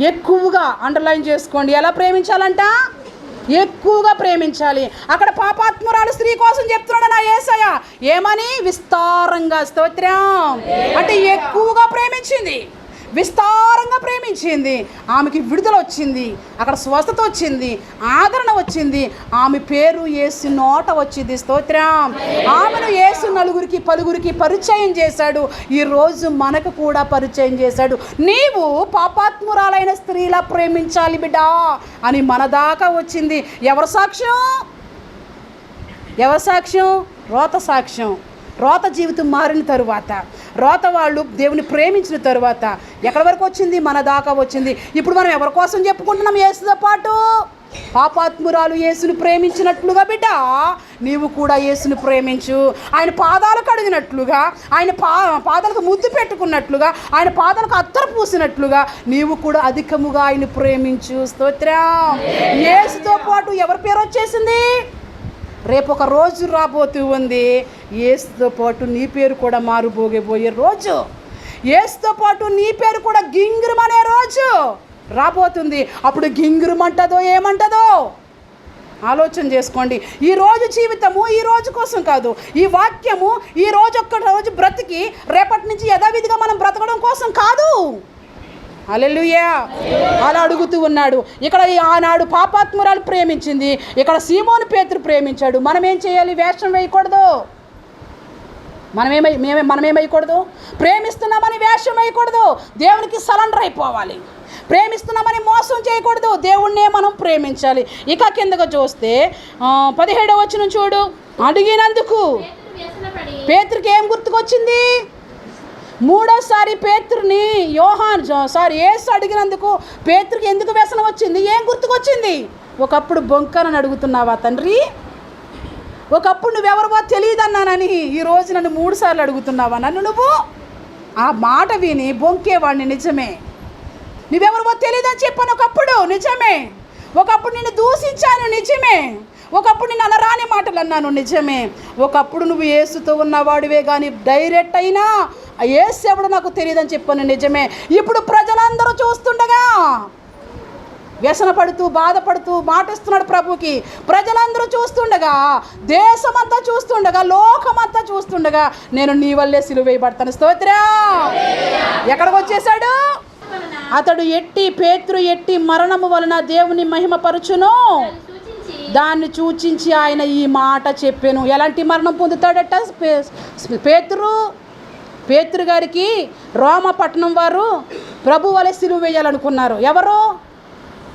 ఎక్కువగా అండర్లైన్ చేసుకోండి. ఎలా ప్రేమించాలంట? ఎక్కువగా ప్రేమించాలి. అక్కడ పాపాత్మురాలు స్త్రీ కోసం చెప్తున్నాడు నా ఏసయ ఏమని? విస్తారంగా స్తోత్రం. అంటే ఎక్కువగా ప్రేమించింది. విస్తారంగా ప్రేమించింది. ఆమెకి విడుదల వచ్చింది. అక్కడ స్వస్థత వచ్చింది. ఆదరణ వచ్చింది. ఆమె పేరు ఏసు నోట వచ్చింది. స్తోత్రం. ఆమెను ఏసు నలుగురికి పలుగురికి పరిచయం చేశాడు. ఈరోజు మనకు కూడా పరిచయం చేశాడు. నీవు పాపాత్మురాలైన స్త్రీలా ప్రేమించాలి బిడ్డా అని మన దాకా వచ్చింది. ఎవరి సాక్ష్యం? ఎవరి సాక్ష్యం? రోత సాక్ష్యం. రోత జీవితం మారిన తరువాత రోత వాళ్ళు దేవుని ప్రేమించిన తరువాత ఎక్కడి వరకు వచ్చింది? మన దాకా వచ్చింది. ఇప్పుడు మనం ఎవరి కోసం చెప్పుకుంటున్నాం? యేసుతో పాటు. పాపాత్మురాలు యేసుని ప్రేమించినట్లుగా బిడ్డ నీవు కూడా యేసుని ప్రేమించు. ఆయన పాదాలు కడిగినట్లుగా ఆయన పా పాదాలకు ముద్దు పెట్టుకున్నట్లుగా ఆయన పాదాలకు అత్తర పూసినట్లుగా నీవు కూడా అధికముగా ఆయన ప్రేమించు. స్తోత్రం. యేసుతో పాటు ఎవరి పేరు వచ్చేసింది? రేపు ఒక రోజు రాబోతూ ఉంది. ఏసుతో పాటు నీ పేరు కూడా మారుబోగేపోయే రోజు. ఏసుతో పాటు నీ పేరు కూడా గింగిరం అనే రోజు రాబోతుంది. అప్పుడు గింగిరం అంటదో ఏమంటదో ఆలోచన చేసుకోండి. ఈ రోజు జీవితము ఈ రోజు కోసం కాదు. ఈ వాక్యము ఈ రోజు ఒక్క రోజు బ్రతికి రేపటి నుంచి యథావిధిగా మనం బ్రతకడం కోసం కాదు. అలెలుయా అలా అడుగుతూ ఉన్నాడు. ఇక్కడ ఈ ఆనాడు పాపాత్మురాలు ప్రేమించింది. ఇక్కడ సీమోను పేతురు ప్రేమించాడు. మనం ఏం చేయాలి? వేషం వేయకూడదు. మనమేమై మేమే మనమేమైకూడదు? ప్రేమిస్తున్నామని వేషం వేయకూడదు దేవునికి సరెండర్ అయిపోవాలి ప్రేమిస్తున్నామని మోసం చేయకూడదు. దేవుణ్ణే మనం ప్రేమించాలి. ఇక కిందకు చూస్తే ఆ, పదిహేడవ వచ్చిన చూడు. అడిగినందుకు పేతురు పేతురికి ఏం గుర్తుకొచ్చింది? మూడోసారి పేతుర్ని యోహాన్ సారి సారీ ఏసు అడిగినందుకు పేతురికి ఎందుకు వ్యసనం వచ్చింది? ఏం గుర్తుకొచ్చింది? ఒకప్పుడు బొంకనని అడుగుతున్నావా తండ్రి? ఒకప్పుడు నువ్వెవరివో తెలియదన్నానని ఈ రోజు నన్ను మూడుసార్లు అడుగుతున్నావా? నన్ను నువ్వు? ఆ మాట విని బొంకేవాడిని నిజమే. నువ్వెవరివో తెలియదని చెప్పాను ఒకప్పుడు నిజమే. ఒకప్పుడు నిన్ను దూషించాను నిజమే. ఒకప్పుడు నేను అనరాని మాటలు అన్నాను నిజమే. ఒకప్పుడు నువ్వు ఏసుతో ఉన్నవాడివే కానీ డైరెక్ట్ అయినా ఆ ఏసు ఎవడు నాకు తెలియదని చెప్పాను నిజమే. ఇప్పుడు ప్రజలందరూ చూస్తుండగా వ్యసన పడుతూ బాధపడుతూ మాటిస్తున్నాడు ప్రభుకి ప్రజలందరూ చూస్తుండగా దేశమంతా చూస్తుండగా లోకమంతా చూస్తుండగా నేను నీ వల్లే సిలువేయబడతాను స్తోత్రం. ఎక్కడికి వచ్చేసాడు అతడు ఎట్టి పేతృ ఎట్టి మరణము వలన దేవుని మహిమపరచును? దాన్ని సూచించి ఆయన ఈ మాట చెప్పాను. ఎలాంటి మరణం పొందుతాడట? పేతురు పేతురు గారికి రోమపట్నం వారు ప్రభు వలె సిలువ వేయాలనుకున్నారు. ఎవరు?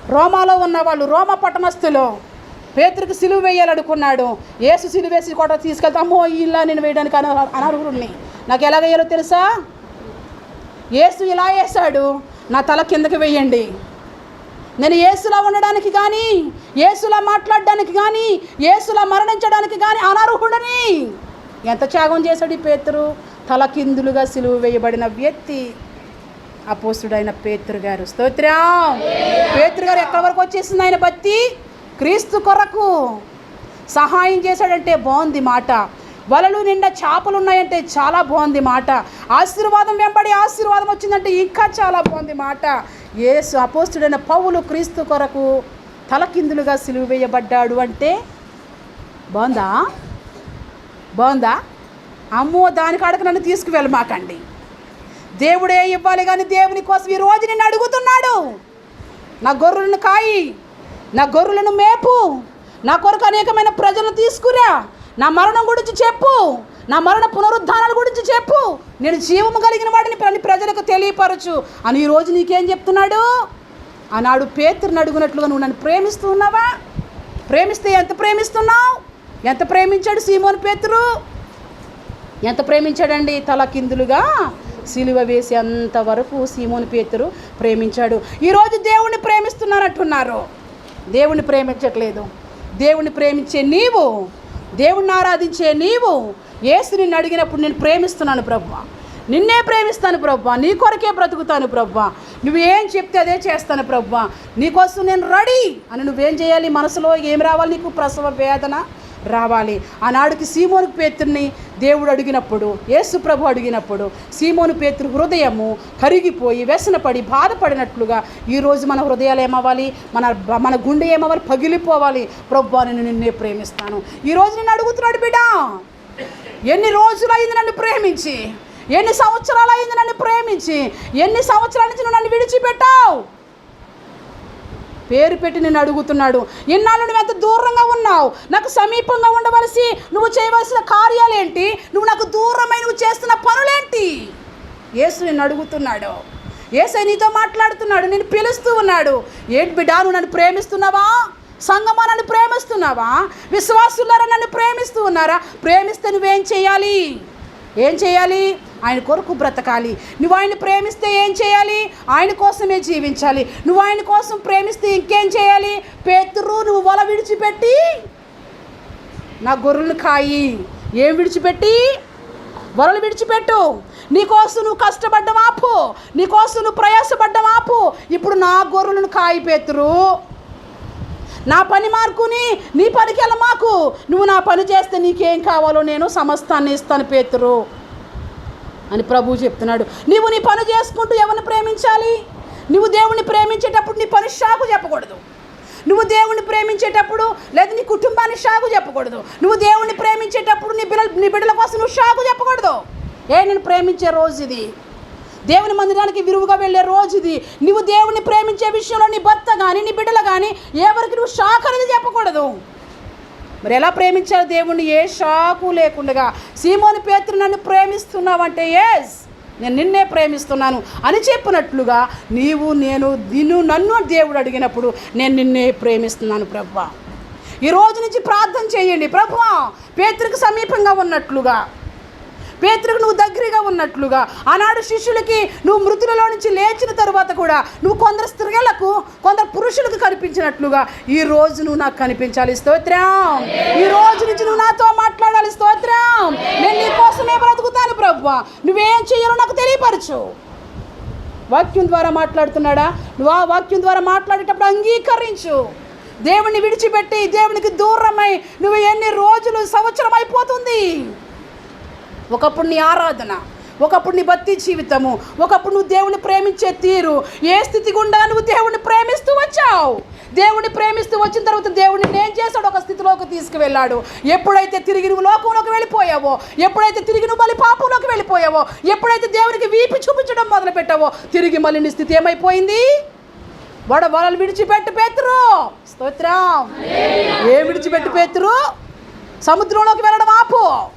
రోమాలో ఉన్నవాళ్ళు రోమ పట్టణస్థులు. పేతురికి సిలువ వేయాలనుకున్నాడు. ఏసు సిలువ వేసి కూడా తీసుకెళ్తా అమ్మో ఇలా నేను వేయడానికి అన అనర్హుడిని. నాకు ఎలా వేయాలో తెలుసా? ఏసు ఇలా వేశాడు నా తల కిందకి వేయండి. నేను ఏసులా ఉండడానికి కానీ ఏసులా మాట్లాడడానికి కానీ ఏసులా మరణించడానికి కానీ అనర్హుడని. ఎంత త్యాగం చేశాడు ఈ పేతురు? తల కిందులుగా సిలువ వేయబడిన వ్యక్తి. అపోస్తుడైన పేతురు గారు. స్తోత్రం. పేతురు గారు ఎక్కడి వరకు వచ్చేసింది ఆయన భక్తి? క్రీస్తు కొరకు. సహాయం చేశాడంటే బాగుంది మాట. వలలు నిండా చేపలు ఉన్నాయంటే చాలా బాగుంది మాట. ఆశీర్వాదం వెంబడి ఆశీర్వాదం వచ్చిందంటే ఇంకా చాలా బాగుంది మాట. ఏసు అపోస్తుడైన పౌలు క్రీస్తు కొరకు తలకిందులుగా సిలువ వేయబడ్డాడు అంటే బాగుందా? బాగుందా? అమ్మో దాని కాడకు నన్ను తీసుకువెళ్ళమాకండి. దేవుడే ఇవ్వాలి కానీ దేవుని కోసం ఈ రోజు నిన్ను అడుగుతున్నాడు. నా గొర్రెలను కాయి నా గొర్రెలను మేపు నా కొరకు అనేకమైన ప్రజలను తీసుకురా. నా మరణం గురించి చెప్పు నా మరణ పునరుద్ధానాల గురించి చెప్పు. నేను జీవము కలిగిన వాడిని పని ప్రజలకు తెలియపరచు. అని ఈరోజు నీకేం చెప్తున్నాడు? ఆనాడు పేతురుని అడుగునట్లుగా నువ్వు నన్ను ప్రేమిస్తున్నావా ప్రేమిస్తే ఎంత ప్రేమిస్తున్నావు? ఎంత ప్రేమించాడు సీమోని పేతురు? ఎంత ప్రేమించాడండి తల కిందులుగా సిలువ వేసేంత అంతవరకు సీమోని పేతురు ప్రేమించాడు. ఈరోజు దేవుణ్ణి ప్రేమిస్తున్నారంటున్నారు. దేవుణ్ణి ప్రేమించట్లేదు. దేవుణ్ణి ప్రేమించే నీవు దేవుణ్ణి ఆరాధించే నీవు ఏసు నిన్ను అడిగినప్పుడు నేను ప్రేమిస్తున్నాను ప్రభు. నిన్నే ప్రేమిస్తాను ప్రభు. నీ కొరకే బ్రతుకుతాను ప్రభు. నువ్వు ఏం చెప్తే అదే చేస్తాను ప్రభు. నీకోసం నేను రెడీ అని నువ్వేం చేయాలి? మనసులో ఏం రావాలి నీకు? ప్రసవ వేదన? రావాలి. ఆనాడుకి సీమోను పేతుర్ని దేవుడు అడిగినప్పుడు యేసు ప్రభు అడిగినప్పుడు సీమోను పేతురు హృదయము కరిగిపోయి వ్యసనపడి బాధపడినట్లుగా ఈరోజు మన హృదయాలు ఏమవ్వాలి? మన మన గుండె ఏమవ్వాలి? పగిలిపోవాలి. ప్రభు నేను నిన్నే ప్రేమిస్తాను. ఈరోజు నేను అడుగుతున్నాడు బిడ్డ ఎన్ని రోజులు అయింది నన్ను ప్రేమించి? ఎన్ని సంవత్సరాలు అయింది నన్ను ప్రేమించి? ఎన్ని సంవత్సరాల నుంచి నువ్వు నన్ను విడిచిపెట్టావు? పేరు పెట్టి నేను అడుగుతున్నాడు ఇన్నాళ్ళు నువ్వు ఎంత దూరంగా ఉన్నావు? నాకు సమీపంగా ఉండవలసి నువ్వు చేయవలసిన కార్యాలేంటి? నువ్వు నాకు దూరమై నువ్వు చేస్తున్న పనులేంటి? యేసు నేను అడుగుతున్నాడు. ఏసై నీతో మాట్లాడుతున్నాడు నేను పిలుస్తూ ఉన్నాడు. ఏంటి బిడ్డా నువ్వు నన్ను ప్రేమిస్తున్నావా? సంగమా నన్ను ప్రేమిస్తున్నావా? విశ్వాసులారా నన్ను ప్రేమిస్తూ ఉన్నారా? ప్రేమిస్తే నువ్వేం చేయాలి? ఏం చేయాలి? ఆయన కొరకు బ్రతకాలి. నువ్వు ఆయన ప్రేమిస్తే ఏం చేయాలి? ఆయన కోసమే జీవించాలి. నువ్వు ఆయన కోసం ప్రేమిస్తే ఇంకేం చేయాలి? పేతురు నువ్వు వల విడిచిపెట్టి నా గొర్రెలు కాయి. ఏం విడిచిపెట్టి? వరలు విడిచిపెట్టు. నీకోసం నువ్వు కష్టపడ్డం ఆపు. నీకోసం నువ్వు ప్రయాసపడ్డం ఆపు. ఇప్పుడు నా గొర్రెలను కాయి పేతురు. నా పని మార్కుని నీ పనికెళ్ళ మాకు? నువ్వు నా పని చేస్తే నీకేం కావాలో నేను సమస్తాన్ని ఇస్తాను పేతురు అని ప్రభువు చెప్తున్నాడు. నీవు నీ పని చేసుకుంటూ ఎవరిని ప్రేమించాలి? నువ్వు దేవుణ్ణి ప్రేమించేటప్పుడు నీ పని షాకు చెప్పకూడదు. నువ్వు దేవుణ్ణి ప్రేమించేటప్పుడు లేదా నీ కుటుంబాన్ని షాకు చెప్పకూడదు. నువ్వు దేవుణ్ణి ప్రేమించేటప్పుడు నీ బిడ్డల నీ బిడ్డల కోసం నువ్వు షాకు చెప్పకూడదు. ఏ నేను ప్రేమించే రోజు ఇది. దేవుని మందిరానికి విరువుగా వెళ్ళే రోజు ఇది నువ్వు దేవుని ప్రేమించే విషయంలో నీ భర్త కానీ నీ బిడ్డలు కానీ ఎవరికి నువ్వు షాక్ అనేది చెప్పకూడదు. మరి ఎలా ప్రేమించారు దేవుణ్ణి? ఏ షాకు లేకుండా సీమోని పేతురు నన్ను ప్రేమిస్తున్నావంటే ఎస్ నేను నిన్నే ప్రేమిస్తున్నాను అని చెప్పినట్లుగా నీవు నేను నిన్ను నన్ను దేవుడు అడిగినప్పుడు నేను నిన్నే ప్రేమిస్తున్నాను ప్రభా. ఈ రోజు నుంచి ప్రార్థన చేయండి. ప్రభా పేతురికి సమీపంగా ఉన్నట్లుగా పేతురికి నువ్వు దగ్గరగా ఉన్నట్లుగా. ఆనాడు శిష్యులకి నువ్వు మృతులలో నుంచి లేచిన తరువాత కూడా నువ్వు కొందరు స్త్రీలకు కొందరు పురుషులకు కనిపించినట్లుగా. ఈ రోజు నువ్వు నాకు కనిపించాలి. స్తోత్రం. ఈ రోజు నుంచి నువ్వు నాతో మాట్లాడాలి. స్తోత్రం. నేను నీ కోసమే బ్రతుకుతాను ప్రభు నువ్వేం చెయ్యాలో నాకు తెలియపరచు. వాక్యం ద్వారా మాట్లాడుతున్నాడా? నువ్వు ఆ వాక్యం ద్వారా మాట్లాడేటప్పుడు అంగీకరించు. దేవుణ్ణి విడిచిపెట్టి దేవునికి దూరమై నువ్వు ఎన్ని రోజులు సంవత్సరం అయిపోతుంది? ఒకప్పుడు నీ ఆరాధన ఒకప్పుడు నీ భక్తి జీవితము ఒకప్పుడు నువ్వు దేవుని ప్రేమించే తీరు ఏ స్థితి గుండా నువ్వు దేవుని ప్రేమిస్తూ వచ్చావు? దేవుని ప్రేమిస్తూ వచ్చిన తర్వాత దేవుడిని ఏం చేశాడు? ఒక స్థితిలోకి తీసుకువెళ్ళాడు. ఎప్పుడైతే తిరిగి నువ్వు లోకంలోకి వెళ్ళిపోయావో ఎప్పుడైతే తిరిగి నువ్వు మళ్ళీ పాపంలోకి వెళ్ళిపోయావో ఎప్పుడైతే దేవునికి వీపి చూపించడం మొదలు పెట్టావో తిరిగి మళ్ళీ నీ స్థితి ఏమైపోయింది? వడ వలలు విడిచిపెట్టు పేతురు. స్తోత్రం. ఏ విడిచిపెట్టు పేతురు? సముద్రంలోకి వెళ్ళడం ఆపు.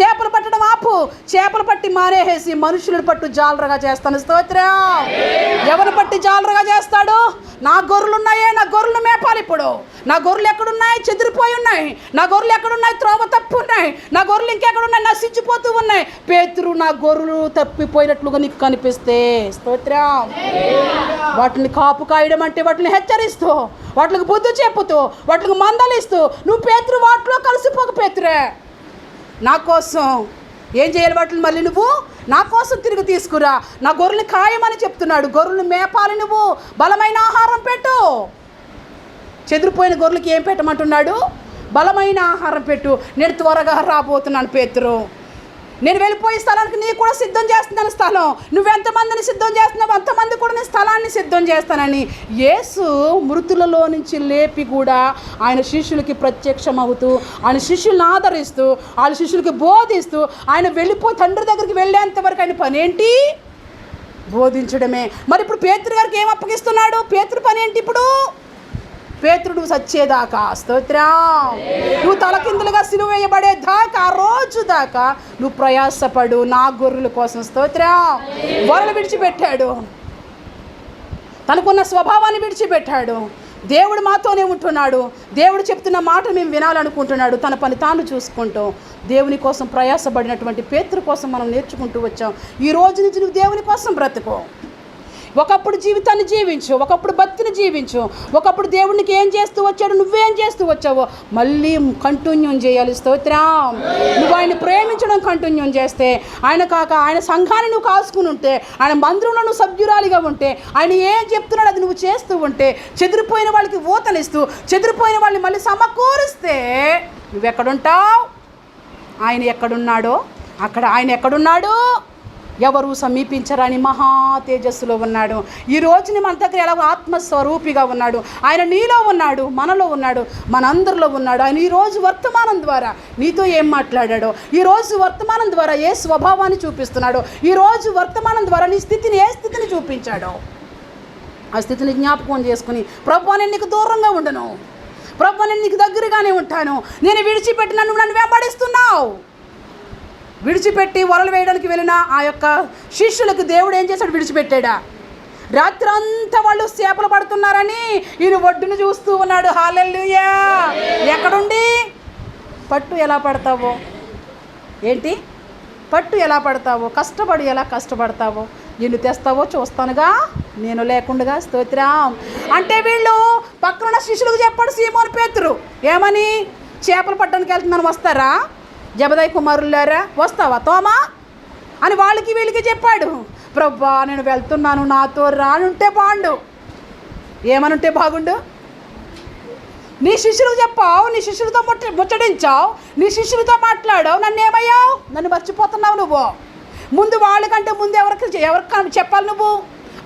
చేపలు పట్టడం ఆపు. చేపలు పట్టి మానేసేసి మనుషులను పట్టు జాలరగా చేస్తాను. స్తోత్రం. ఎవరు పట్టి జాలరగా చేస్తాడు? నా గొర్రెలు ఉన్నాయే నా గొర్రెలు మేపాలి ఇప్పుడు. నా గొర్రెలు ఎక్కడున్నాయి? చెదిరిపోయి ఉన్నాయి. నా గొర్రెలు ఎక్కడున్నాయి? త్రోవ తప్పు ఉన్నాయి. నా గొర్రెలు ఇంకెక్కడున్నాయి? నశించిపోతూ ఉన్నాయి. పేతురు నా గొర్రెలు తప్పిపోయినట్లుగా నీకు కనిపిస్తే. స్తోత్రం. వాటిని కాపు కాయడం అంటే వాటిని హెచ్చరిస్తూ వాటికి బుద్ధి చెప్పుతూ వాటికి మందలిస్తూ నువ్వు పేతురు వాటిలో కలిసిపోక పేతురే. నా కోసం ఏం చేయాలి వాటిని మళ్ళీ నువ్వు? నా కోసం తిరిగి తీసుకురా. నా గొర్రెలు ఖాయమని చెప్తున్నాడు. గొర్రెలు మేపాలి నువ్వు. బలమైన ఆహారం పెట్టు. చెదిరిపోయిన గొర్రెలకి ఏం పెట్టమంటున్నాడు? బలమైన ఆహారం పెట్టు. నేను త్వరగా రాబోతున్నాను పేతురు. నేను వెళ్ళిపోయే స్థలానికి నీ కూడా సిద్ధం చేస్తున్నాను స్థలం. నువ్వెంతమందిని సిద్ధం చేస్తున్నావు అంతమంది కూడా నేను స్థలాన్ని సిద్ధం చేస్తానని. యేసు మృతులలో నుంచి లేపి కూడా ఆయన శిష్యులకి ప్రత్యక్షమవుతూ ఆయన శిష్యులను ఆదరిస్తూ వాళ్ళ శిష్యులకి బోధిస్తూ ఆయన వెళ్ళిపోయి తండ్రి దగ్గరికి వెళ్ళేంత వరకు ఆయన పని ఏంటి బోధించడమే. మరి ఇప్పుడు పేతురు గారికి ఏం అప్పగిస్తున్నాడు? పేతురు పని ఏంటి ఇప్పుడు? పేతుడు సచ్చేదాకా. స్తోత్రం. నువ్వు తలకిందులుగా సిలువేయబడేదాకా ఆ రోజు దాకా నువ్వు ప్రయాసపడు నా గొర్రెల కోసం. స్తోత్రం. వరలు విడిచిపెట్టాడు. తనకున్న స్వభావాన్ని విడిచిపెట్టాడు. దేవుడు మాతోనే ఉంటున్నాడు. దేవుడు చెప్తున్న మాట మేము వినాలనుకుంటున్నాడు. తన పని తాను చూసుకుంటూ దేవుని కోసం ప్రయాసపడినటువంటి పేతురు కోసం మనం నేర్చుకుంటూ వచ్చాం. ఈ రోజు నుంచి నువ్వు దేవుని కోసం బ్రతుకో. ఒకప్పుడు జీవితాన్ని జీవించు ఒకప్పుడు భక్తిని జీవించు ఒకప్పుడు దేవునికి ఏం చేస్తూ వచ్చాడు నువ్వేం చేస్తూ వచ్చావో మళ్ళీ కంటిన్యూ చేయాలి. స్తోత్రం. నువ్వు ఆయన ప్రేమించడం కంటిన్యూ చేస్తే ఆయన కాక ఆయన సంఘాన్ని నువ్వు కాసుకుని ఉంటే ఆయన మందిరంలో నువ్వు సభ్యురాలిగా ఉంటే ఆయన ఏం చెప్తున్నాడు అది నువ్వు చేస్తూ ఉంటే చెదిరిపోయిన వాళ్ళకి ఊతనిస్తూ చెదిరిపోయిన వాళ్ళని మళ్ళీ సమకూరిస్తే నువ్వెక్కడుంటావు ఆయన ఎక్కడున్నాడో? అక్కడ ఆయన ఎక్కడున్నాడు? ఎవరు సమీపించరని మహా తేజస్సులో ఉన్నాడు. ఈ రోజుని మన దగ్గర ఎలా ఆత్మస్వరూపిగా ఉన్నాడు. ఆయన నీలో ఉన్నాడు మనలో ఉన్నాడు మనందరిలో ఉన్నాడు. ఆయన ఈ రోజు వర్తమానం ద్వారా నీతో ఏం మాట్లాడాడో ఈ రోజు వర్తమానం ద్వారా ఏ స్వభావాన్ని చూపిస్తున్నాడో ఈ రోజు వర్తమానం ద్వారా నీ స్థితిని ఏ స్థితిని చూపించాడో ఆ స్థితిని జ్ఞాపకం చేసుకుని ప్రభు నేను నీకు దూరంగా ఉండను. ప్రభు నేను నీకు దగ్గరగానే ఉంటాను. నేను విడిచిపెట్టి నన్ను నన్ను వెంబడిస్తున్నావు. విడిచిపెట్టి వలలు వేయడానికి వెళ్ళిన ఆ యొక్క శిష్యులకు దేవుడు ఏం చేశాడు? విడిచిపెట్టాడా? రాత్రి అంతా వాళ్ళు చేపలు పడుతున్నారని ఈయన ఒడ్డును చూస్తూ ఉన్నాడు. హాలెల్లుయా! ఎక్కడుండి? పట్టు ఎలా పడతావో? ఏంటి? పట్టు ఎలా పడతావో? కష్టపడి ఎలా కష్టపడతావో? నిన్ను తెస్తావో చూస్తానుగా. నేను లేకుండా స్తోత్రం. అంటే వీళ్ళు పక్కన శిష్యులకు చెప్పాడు సీమోని పేతురు. ఏమని? చేపలు పట్టడానికి వెళ్తున్నాను వస్తారా? జబదయ్ కుమారులారా వస్తావా తోమా? అని వాళ్ళకి వీళ్ళకి చెప్పాడు. ప్రభా నేను వెళ్తున్నాను నాతో రానుంటే బాగుండు ఏమనుంటే బాగుండు? నీ శిష్యులు చెప్పావు నీ శిష్యులతో ముచ్చ ముచ్చడించావు నీ శిష్యులతో మాట్లాడావు నన్ను ఏమయ్యావు నన్ను మర్చిపోతున్నావు నువ్వు. ముందు వాళ్ళకంటే ముందు ఎవరికి ఎవరికి చెప్పాలి నువ్వు?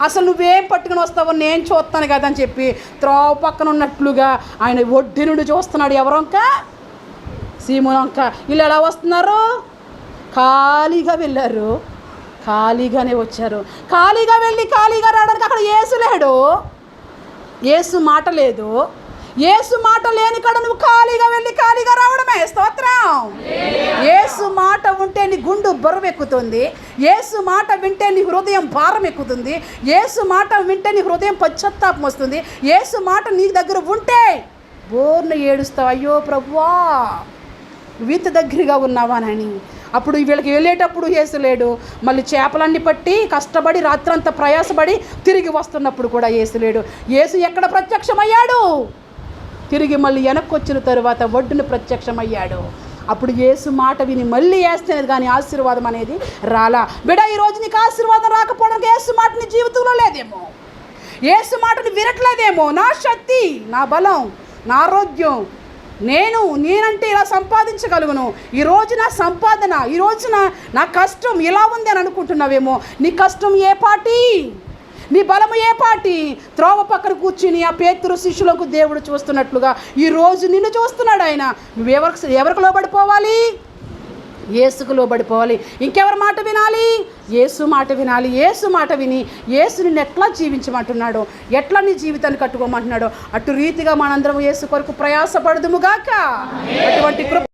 అసలు నువ్వేం పట్టుకుని వస్తావో నేను చూస్తాను కదా అని చెప్పి త్రోవ పక్కన ఉన్నట్లుగా ఆయన ఒడ్డి నుండి చూస్తున్నాడు ఎవరొంకా సీమునొంక వీళ్ళు ఎలా వస్తున్నారు? ఖాళీగా వెళ్ళారు. ఖాళీగానే వచ్చారు. ఖాళీగా వెళ్ళి ఖాళీగా రావడానికి అక్కడ ఏసు లేడు. ఏసు మాట లేదు. ఏసు మాట లేని కాడ నువ్వు ఖాళీగా వెళ్ళి ఖాళీగా రావడమే. స్తోత్రం. ఏసు మాట ఉంటే నీ గుండు బరువెక్కుతుంది. ఏసు మాట వింటే నీ హృదయం భారం ఎక్కుతుంది ఏసు మాట వింటే నీ హృదయం పశ్చాత్తాపం వస్తుంది. ఏసు మాట నీ దగ్గర ఉంటే బోర్న ఏడుస్తావు. అయ్యో ప్రభువా! వీత దగ్గరగా ఉన్నావానని అప్పుడు వీళ్ళకి వెళ్ళేటప్పుడు ఏసులేడు మళ్ళీ చేపలన్నీ పట్టి కష్టపడి రాత్రంతా ప్రయాసపడి తిరిగి వస్తున్నప్పుడు కూడా ఏసులేడు ఏసు ఎక్కడ ప్రత్యక్షమయ్యాడు? తిరిగి మళ్ళీ వెనక్కి వచ్చిన తరువాత ఒడ్డున ప్రత్యక్షమయ్యాడు. అప్పుడు ఏసు మాట విని మళ్ళీ వేస్తేనేది కానీ ఆశీర్వాదం అనేది రాలా. బిడ ఈ రోజు నీకు ఆశీర్వాదం రాకపోవడానికి ఏసు మాట నీ జీవితంలో లేదేమో. ఏసు మాటను వినట్లేదేమో. నా శక్తి నా బలం నా ఆరోగ్యం నేను నేనంటే ఇలా సంపాదించగలుగును. ఈ నా సంపాదన ఈ రోజున నా కష్టం ఇలా ఉంది అని అనుకుంటున్నావేమో. నీ కష్టం ఏ పాటి? నీ బలము ఏ పాటి? త్రోవ పక్కన కూర్చుని ఆ పేతురు శిష్యులకు దేవుడు చూస్తున్నట్లుగా ఈ రోజు నిన్ను చూస్తున్నాడు ఆయన. నువ్వు ఎవరికి ఎవరికి లోబడిపోవాలి? ఏసుకు లోబడిపోవాలి ఇంకెవరి మాట వినాలి? ఏసు మాట వినాలి. ఏసు మాట విని ఏసు నిన్ను ఎట్లా జీవించమంటున్నాడో ఎట్లా నీ జీవితాన్ని కట్టుకోమంటున్నాడో అటు రీతిగా మనందరం ఏసు కొరకు ప్రయాసపడదుముగాక అటువంటి కృప